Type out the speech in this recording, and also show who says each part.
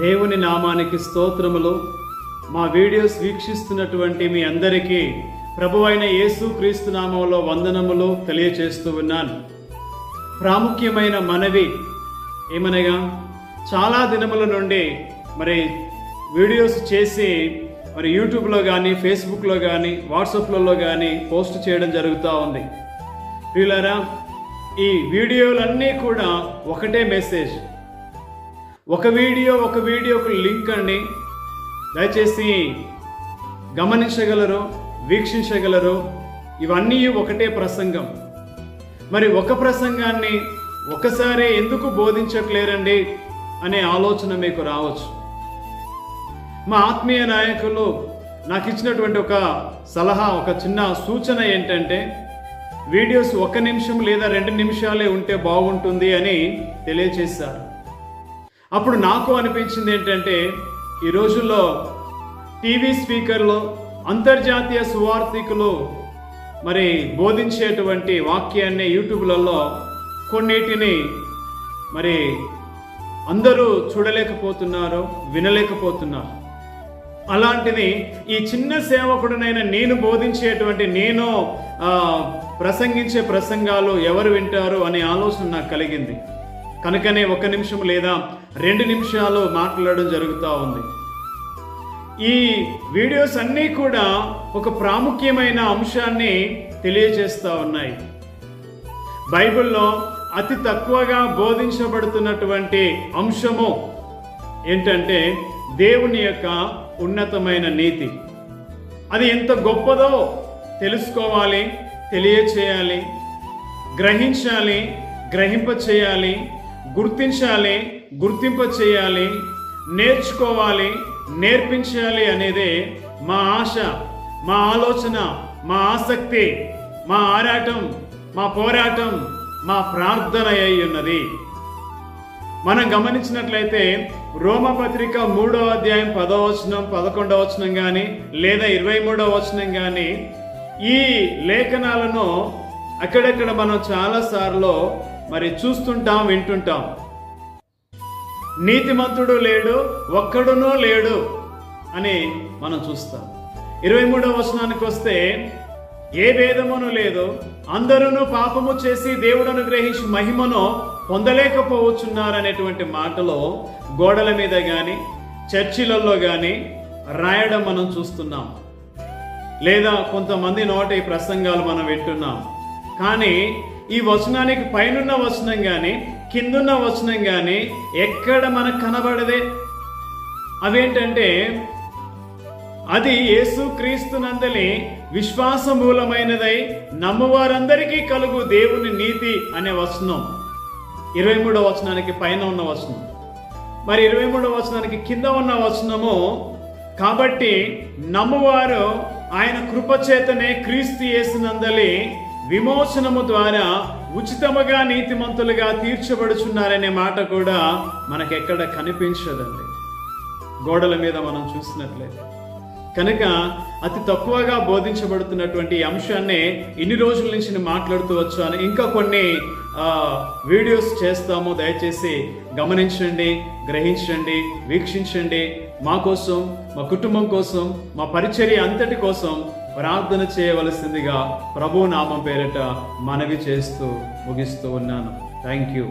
Speaker 1: దేవుని నామానికి స్తోత్రములు. మా వీడియోస్ వీక్షిస్తున్నటువంటి మీ అందరికీ ప్రభువైన యేసు క్రీస్తు నామంలో వందనములు తెలియచేస్తూ ఉన్నాను. ప్రాముఖ్యమైన మనవి ఏమనగా చాలా దినముల నుండి మరి వీడియోస్ చేసి మరి యూట్యూబ్లో కానీ ఫేస్బుక్లో కానీ వాట్సాప్లలో కానీ పోస్ట్ చేయడం జరుగుతూ ఉంది. ప్రియులారా ఈ వీడియోలన్నీ కూడా ఒకటే మెసేజ్. ఒక వీడియో ఒక వీడియోకు లింక్ అండి. దయచేసి గమనించగలరు వీక్షించగలరు. ఇవన్నీ ఒకటే ప్రసంగం. మరి ఒక ప్రసంగాన్ని ఒకసారి ఎందుకు బోధించట్లేరండి అనే ఆలోచన మీకు రావచ్చు. మా ఆత్మీయ నాయకులు నాకు ఇచ్చినటువంటి ఒక సలహా ఒక చిన్న సూచన ఏంటంటే వీడియోస్ ఒక నిమిషం లేదా రెండు నిమిషాలే ఉంటే బాగుంటుంది అని తెలియచేశారు. అప్పుడు నాకు అనిపించింది ఏంటంటే ఈ రోజుల్లో టీవీ స్పీకర్లో అంతర్జాతీయ సువార్థికులు మరి బోధించేటువంటి వాక్యాన్ని యూట్యూబ్లలో కొన్నిటిని మరి అందరూ చూడలేకపోతున్నారు వినలేకపోతున్నారు. అలాంటిది ఈ చిన్న సేవకుడనైన నేను బోధించేటువంటి నేను ప్రసంగించే ప్రసంగాలు ఎవరు వింటారు అనే ఆలోచన నాకు కలిగింది. కనుకనే ఒక నిమిషం లేదా రెండు నిమిషాలు మాట్లాడడం జరుగుతూ ఉంది. ఈ వీడియోస్ అన్నీ కూడా ఒక ప్రాముఖ్యమైన అంశాన్ని తెలియజేస్తూ ఉన్నాయి. బైబిల్లో అతి తక్కువగా బోధించబడుతున్నటువంటి అంశము ఏంటంటే దేవుని యొక్క ఉన్నతమైన నీతి. అది ఎంత గొప్పదో తెలుసుకోవాలి తెలియచేయాలి గ్రహించాలి గ్రహింప చేయాలి గుర్తించాలి గుర్తింప చేయాలి నేర్చుకోవాలి నేర్పించాలి అనేదే మా ఆశ మా ఆలోచన మా ఆసక్తి మా ఆరాటం మా పోరాటం మా ప్రార్థన అయి ఉన్నది. మనం గమనించినట్లయితే రోమపత్రిక మూడో అధ్యాయం పదో వచనం పదకొండవ వచనం కానీ లేదా ఇరవై మూడవ వచనం కానీ ఈ లేఖనాలను అక్కడక్కడ మనం చాలాసార్లు మరి చూస్తుంటాం వింటుంటాం. నీతిమంతుడు లేడు ఒక్కడునూ లేడు అని మనం చూస్తాం. ఇరవై మూడవ వచనానికి వస్తే ఏ భేదమును లేదు అందరూ పాపము చేసి దేవుడు అనుగ్రహించి మహిమను పొందలేకపోవచ్చున్నారనేటువంటి మాటలో గోడల మీద కానీ చర్చిలలో కానీ రాయడం మనం చూస్తున్నాం. లేదా కొంతమంది నోట ఈ ప్రసంగాలు మనం వింటున్నాం. కానీ ఈ వచనానికి పైనున్న వచనం కానీ కిందున్న వచనం కానీ ఎక్కడ మనకు కనబడదే. అవేంటంటే అది యేసు క్రీస్తునందలి విశ్వాస మూలమైనదై నమ్మవారందరికీ కలుగు దేవుని నీతి అనే వచనం. ఇరవై మూడవ వచనానికి పైన ఉన్న వచనం. మరి ఇరవై మూడవ వచనానికి కింద ఉన్న వచనము కాబట్టి నమ్మవారు ఆయన కృపచేతనే క్రీస్తు యేసునందలి విమోచనము ద్వారా ఉచితముగా నీతిమంతులుగా తీర్చబడుచున్నారనే మాట కూడా మనకెక్కడ కనిపించదండి. గోడల మీద మనం చూసినట్లయితే. కనుక అతి తక్కువగా బోధించబడుతున్నటువంటి ఈ అంశాన్ని ఇన్ని రోజుల నుంచి నేను మాట్లాడుతూ వచ్చాను. ఇంకా కొన్ని వీడియోస్ చేస్తాము. దయచేసి గమనించండి గ్రహించండి వీక్షించండి. మా కోసం మా కుటుంబం కోసం మా పరిచర్య అంతటి కోసం ప్రార్థన చేయవలసిందిగా ప్రభు నామం పేరిట మనవి చేస్తూ ముగిస్తూ ఉన్నాను. Thank you